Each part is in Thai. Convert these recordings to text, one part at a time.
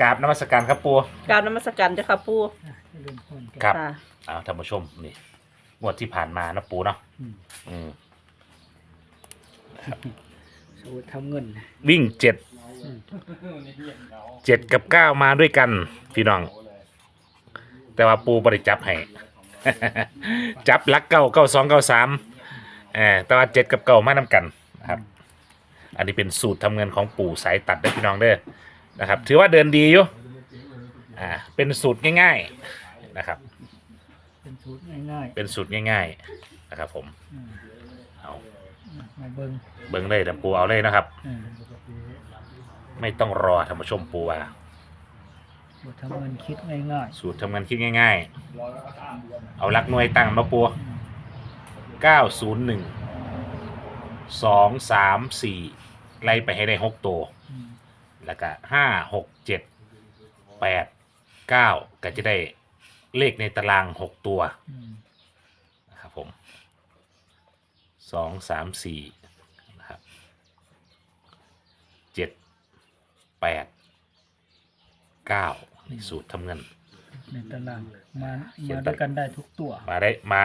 กราบนมัสการครับปูกรารนมัสการเจ้าค่ะปูอะเริ่มต้นกันครับค่ะเอาท่านผู้ชมนี่งวดที่ผ่านมานะปูเนาะอืมอืมสูตรทำเงินวิ่งเจ็ดอืมเจ็ดกับเก้ามาด้วยกัน พี่น้อง แต่ว่าปูบริจับให้ จับลักเก้าเก้าสองเก้าสามเออแต่ว่าเจ็ดกับเก้ามานำกันนะครับ อันนี้เป็นสูตรทำเงินของปู่สายตัดได้อพี่น้องเด้อ นะครับ ถือว่าเดินดีอยู่อ่าเป็นสูตรง่าย ๆนะครับ เป็นสูตรง่ายเป็นสูตรง่าย ๆนะครับ ผมๆอืมเอามาเบิ่งเบิ้งเลยนะปูเอาเลยนะครับ อืมไม่ต้องรอท่านผู้ชมปูว่าสูตรทำเงินคิดง่ายสูตรทำเงินคิดง่าย ๆ เอาลักหน่วยตั้งมาปูๆอืมเก้าศูนย์หนึ่งสองสามสี่ไล่ไปให้ได้หกตัวอืม แล้วก็ห้าหกเจ็ดแปดเก้าก็จะได้เลขในตารางหกตัวอืมนะครับผมสองสามสี่นะครับเจ็ดแปดเก้านี่สูตรทำเงิน ในตารางมาเขียน มาตาด้วยกันได้ทุกตัว มาได้มา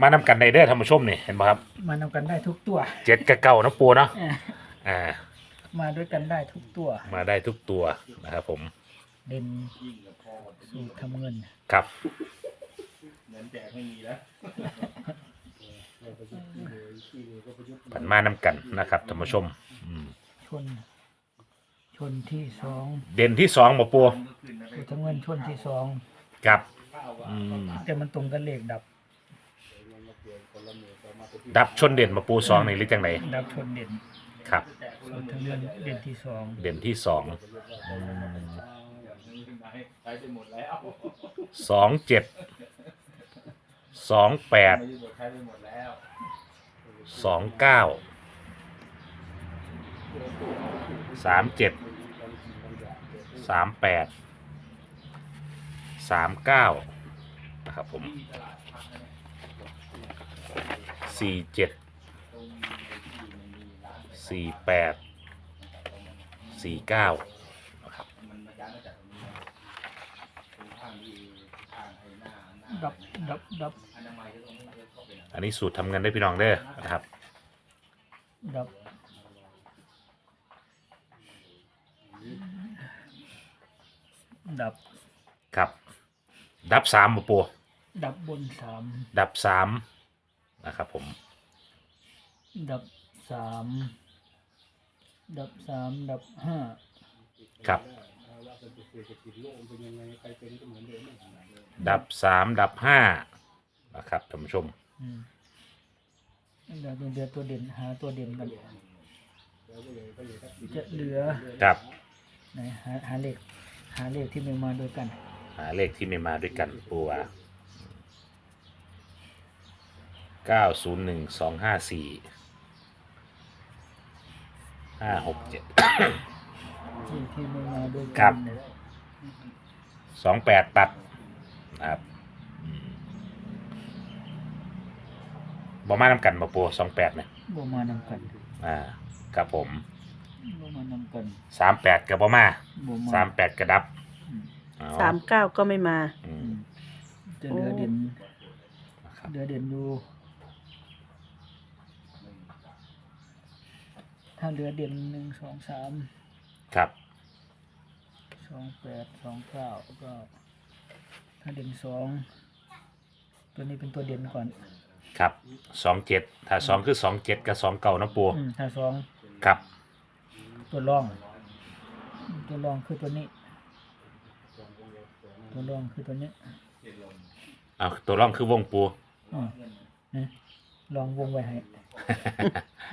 มานำกันในเด้อท่านผู้ชมนี่เห็นไหมครับมานำกันได้ทุกตัวเจ็ดกับเก้านะปูเนาะอะอ่า มาด้วยกันได้ทุกตัว มาได้ทุกตัวนะครับผมเด่นสูตรทำเงิน ครับผันมานำกันนะครับท่านผู้ชมอืมชน ชนที่สองเด่นที่สองมาปูสูตรทำเงินชนที่สองครับอืมแต่มันตรงกันเลขดับ ดับชนเด่นมาปูสองนี่หรือจังไหนดับชนเด่นครับ สูตรทำเงินเด่นที่สองเด่นที่สองสองเจ็ดสองแปดสองเก้าสามเจ็ดสามแปดสามเก้านะครับผมสี่เจ็ด สี่แปดสี่เก้านะครับดับดับดับอันนี้สูตรทำเงินได้พี่น้องเด้อนะครับ ดับดับครับ ดับสามมาปูดับบนสามดับสามนะครับผม ดับสาม ดับสามดับห้าครับ ดับสามดับห้านะครับท่านผู้ชม อืมเดี๋ยวเดือตัวเด่นหาตัวเด่นกันจะเหลือครับ ไหนหาหาเลขหาเลขที่มีมาด้วยกันหาเลขที่ไม่มาด้วยกันปูว่าเก้าศูนย์หนึ่งสองห้าสี่ ห้าหกเจ็ด ที่ที่มีมาด้วยครักับนเนี่ยสองแปดตัดนะครับอืมบอมานำกันมาปูสองแปดเนี่ยบ่มานำกันอ่าครับผมบ่มานำกันสามแปดกับบอมาบ่มาสามแปดกระดับอืมเอสามเก้าก็ไม่มา อือืมมจะเหลือเด่นนะครับ เหลือเด่นอยู่ ถ้าเหลือเด่นหนึ่งสองสามครับ สองแปดสองเก้าก็ ถ้าเด่นสองตัวนี้เป็นตัวเด่นก่อนครับสองเจ็ดถ้าสองคือสองเจ็ดกับสองเก่านะปูอืมถ้าสองครับ ตัวรอง ตัวรองคือตัวนี้ ตัวรองคือตัวนี้เอาตัวร่องคือวงปูอืมนะ ลองวงไว้ให้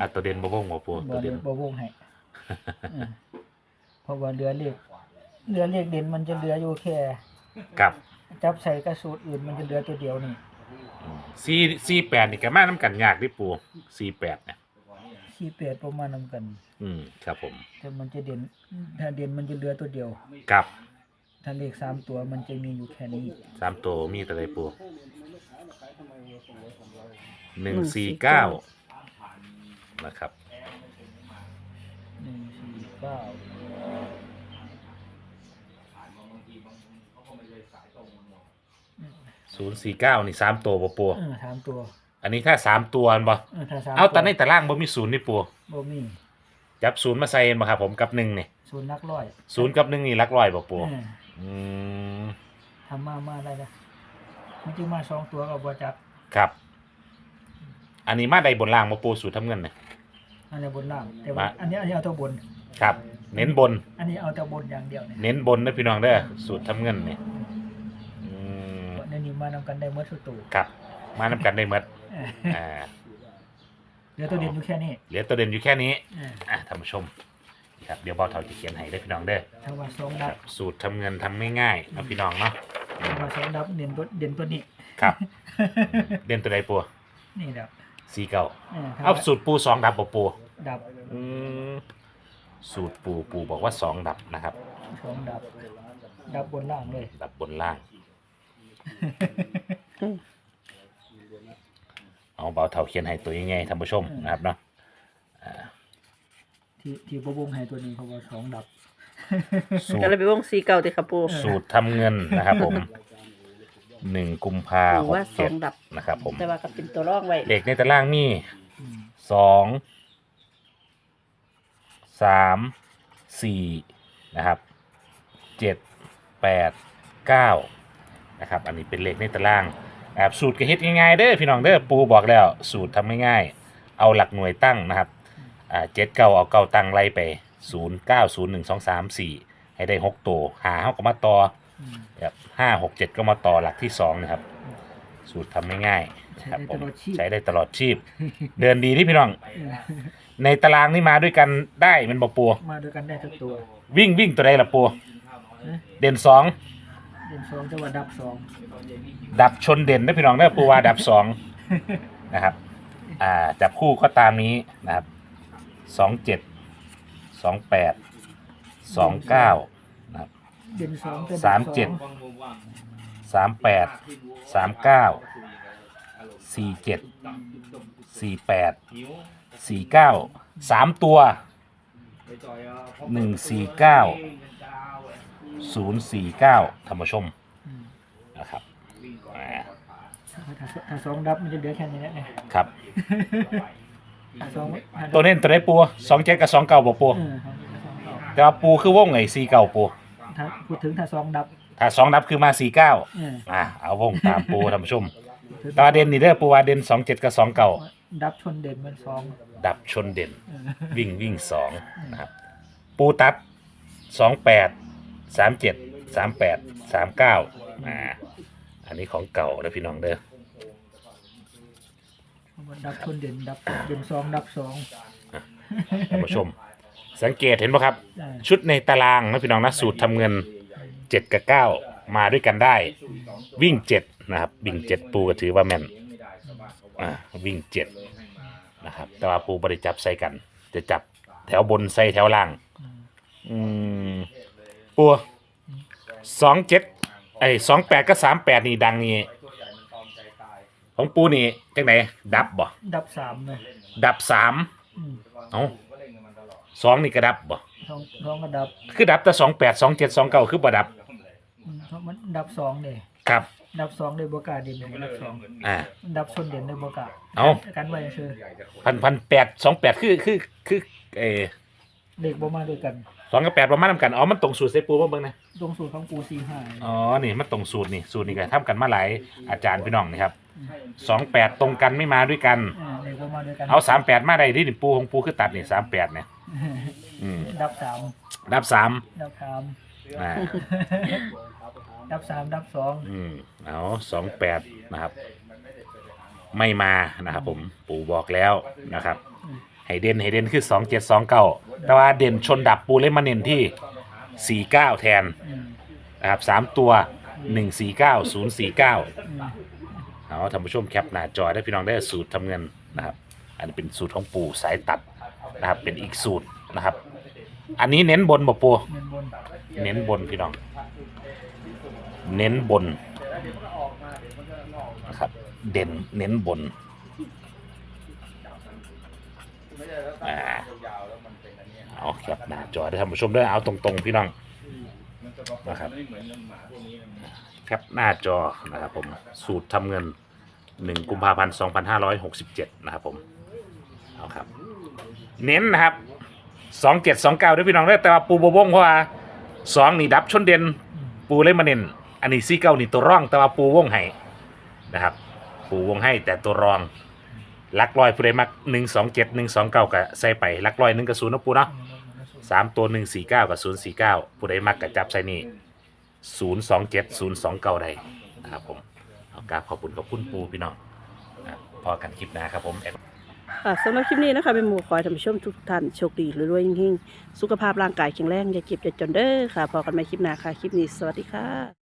อะตัวเด่นบ่วงบ่ปูบตัวอเด่นบวงให้อืมเพราะว่าเรือเลขเรือเลขเด่นมันจะเหลืออยู่แค่ครับจับใส่กระสูตรอื่นมันจะเหลือตัวเดียวนี่สี่สี่แปดนี่ก็มาน้ำกันยากดิปูสี่แปดเนี่ยขี้เปียดประมาณนำกัน อืมครับผมแต่มันจะเด่นถ้าเด่นมันจะเหลือตัวเดียวครับถ้าเลขสามตัวมันจะมีอยู่แค่นี้สามตัวมีแต่ไรปู หนึ่งสี่เก้านะครับหนึ่งสี่เก้าศูนย์สี่เก้านี่สามตัวปะปัวออสามตัวอันนี้ถ้าสามตัวอันบ่เอาแต่ในแต่ล่างบ่มีศูนย์นี่ปัวบ่มีจับศูนย์มาใส่เองบ่ครับผมกับหนึ่งนี่ศูนย์ลักร้อยศูนย์กับหนึ่งนี่ลักร้อยปะปัวทำมามาได้ละ มันจึงมาสองตัวก็บ่จับครับ อันนี้มาได้บนล่างบ่ปูสูตรทำเงินเนี่ย อันนี้บนล่างแต่ว่ามา อันนี้อันนี้เอาตัวบน ครับ เน้นบน อันนี้เอาแต่บนอย่างเดียวเนี่ยเน้นบนนะพี่น้องเด้อสูตรทำเงินเนี่ยอืมในนี้มานำกันได้เมื่อสุดตัวครับ มานำกันได้หมดเอออ่าเหลือตัวเด่นอยู่แค่นี้เหลือตัวเด่นอยู่แค่นี้เอออะท่านผู้ชมนี่ครับเดี๋ยวเบาเท่าจะเขียนให้ได้อพี่น้องเด้อ ถ้าว่าสองคดัรับบสูตรทำเงินทำง่ายๆนะพี่น้องเนาะ ถ้าว่าสองดับเด่นตัวเด่นตัวนี้ครับ เด่นตัวใดปูนี่ดับสี่เก้าเออถ้เอาว่าสูตรปูสองดับบ่ปูดับอืมสูตรปูปูบอกว่าสองดับนะครับสองดับ ดับบนล่างเลย ดับบนล่างอืมเอาเบาเท่าเขียนให้ตัวยังไงท่านผู้ชมนะครับเนาะอ่าที่ที่บวงให้ตัวนี้เขาว่าสองดับ สูก็ตเลยรไปวงสีเก่าติค่ะปูเออสูตรทำเงินนะครับผมหนึ่งกุมภาหรือหกว่าสอเจ็ดงดับ นะครับผม แต่ว่าก็เป็นตัวร่องไว้เลขในตารางมีอืมสองสามสี่นะครับเจ็ดแปดเก้านะครับ อันนี้เป็นเลขในตารางแอบสูตรก็เฮ็ดง่ายๆเด้อพี่น้องเด้อปูบอกแล้ว สูตรทำง่ายๆเอาหลักหน่วยตั้งนะครับอ่าเจ็ดเก้าเอาเก้าตั้งไล่ไป ศูนย์เก้าศูนย์หนึ่งสองสามสี่ให้ได้หกตัวหาเขาก็มาต่ออืมแบบห้าหกเจ็ดก็มาต่อหลักที่สองนะครับ สูตรทำง่ายๆนะครับผมใช้ได้ตลอดชีพ เดินดีที่พี่น้องเออในตารางนี่มาด้วยกันได้มันบอกปัวมาด้วยกันได้ทุกตัววิ่งวิ่งตัวใดล่ะปัวนะเด่นสองเด่นสองแต่ว่าดับสองดับชนเด่นนะพี่น้องเด้อปูว่าดับสองนะครับ อ่าจับคู่ก็ตามนี้นะครับสองเจ็ด สองแปดสองเก้านะครับเด่นสองแต่สามเจ็ดสามแปดสามเก้าสี่เจ็ดสี่แปดสี่เก้าสามตัวหนึ่งสี่เก้าศูนย์สี่เก้าธรรมชมอืมนะครับอ่าถ้าถ้าถ้าสองดับมันจะเหลือแค่นี้แหละเนี่ยครับถ้า สองถ้าตัวเน้นตัวได้ปูสองเจ็ดกับสองเก้าบ่ปูเออครับถ้าสองดับแต่ว่าปูคือวงไอ้สี่เก้าปูถ้าพูดถึงถ้าสองดับถ้าสองนับคือมาสี่เก้าเอออ่าเอาวงตามปูธรรมชมแตว่าเด่นนี่เด้อปูว่าเด่นสองเจ็ดกับสองเก้าดับชนเด่นมันสองดับชนเด่น เออวิ่งวิ่งสองนะครับ ปูตัดสองแปดสามเจ็ดสามแปดสามเก้าอ่าอันนี้ของเก่าแล้วพี่น้องเด้อ ดับชนเด่นดับเด่นสองดับสองท่านผู้ชม สังเกตเห็นไหมครับเออชุดในตารางนะพี่น้องนะสูตรทำเงินเจ็ดกับเก้ามาด้วยกันได้ วิ่งเจ็ดนะครับ วิ่งเจ็ดปูก็ถือว่าแม่นอ่าวิ่งเจ็ดนะครับ แต่ว่าปูบริจับใส่กัน จะจับแถวบนใส่แถวล่าง อืมอืมปูสองเจ็ดไอ้สองแปดก็สามแปดนี่ดังนี่ ของปูนี่จังไหนดับบ่ดับสามเลยดับสามอืมเอาสองนี่ก็ดับบ่สองสองก็ดับคือดับแต่สองแปดสองเจ็ดสองเก้าคือบ่ดับอืมเพราะมันดับสองเลยครับ ดับสองเลยบวกาเด่นเลยดับสองอ่าดับชนเด่นเลยบวกาเอากันไว้คือพันพันแปดสองแปดคือคือคือเออเลขบ่มาด้วยกัน สองกับแปดประมาณนำกัน อ๋อ มันตรงสูตรเซปูว่าเบิ่งนะตรงสูตรของปูสี่ห้าอ๋อ นี่มันตรงสูตรนี่สูตรนี่ก็ทำกันมาหลายอาจารย์พี่น้องนี่ครับสองแปดตรงกันไม่มาด้วยกัน อ่าเลขบ่มาด้วยกันเอาสามแปดมาได้ดินี่ปูของปูคือตัดนี่สามแปดเนี่ยอืมดับสามดับสามดับสามอ่าดับสามดับสองอืมเอาสองแปดนะครับ ไม่มานะครับผมปูบอกแล้วนะครับ ให้เด่นให้เด่นคือสองเจ็ดสองเก้าแต่ว่าเด่นชนดับปูเล่มาเน้นที่สี่เก้าแทนนะครับสามตัวหนึ่งสี่เก้าศูนย์สี่เก้าเอาท่านผู้ชมแคปหน้าจอได้พี่น้องได้สูตรทำเงินนะครับ อันนี้เป็นสูตรของปูสายตัดนะครับ เป็นอีกสูตรนะครับ อันนี้เน้นบนบ่ปูเน้นบนพี่น้อง เน้นบนนะครับ เด่นเน้นบน อ่าเอาแคปหน้าจอได้ท่านผู้ชมด้วยเอาตรงๆพี่น้องนะครับแคปหน้าจอนะครับผมสูตรทำเงิน1กุมภาพันธ์2567นะครับผมเอาครับ เน้นนะครับ2729ด้วยพี่น้องเด้อแต่ว่าปูบวงเพราะว่าสองนี่ดับชนเด่นปูเลยมาเน้นอันนี้ซี่เก้านี่ตัวร่องแต่ว่าปูวงให้นะครับ ปูวงให้แต่ตัวรอง ลักลอยผู้ใดมักหนึ่งสองเจ็ดหนึ่งสองเก้ากับใส่ไปลักลอยหนึ่งกับศูนย์นะปูเนาะสามตัวหนึ่งสี่เก้ากับศูนย์สี่เก้าผู้ใดมักกับจับใส่นี่ศูนย์สองเจ็ดศูนย์สองเก้าใดนะครับผมเอากราบขอบคุณขอบคุณปูพี่น้องนะพอกันคลิปหน้าครับผมค่ะสำหรับคลิปนี้นะคะเป็นหมู่ขอให้ท่านผู้ชมทุกท่านโชคดีรวยๆยิ่งๆ สุขภาพร่างกายแข็งแรงอย่าเก็บอย่าจนเด้อค่ะ พอกันใหม่คลิปหน้าค่ะ คลิปนี้สวัสดีค่ะ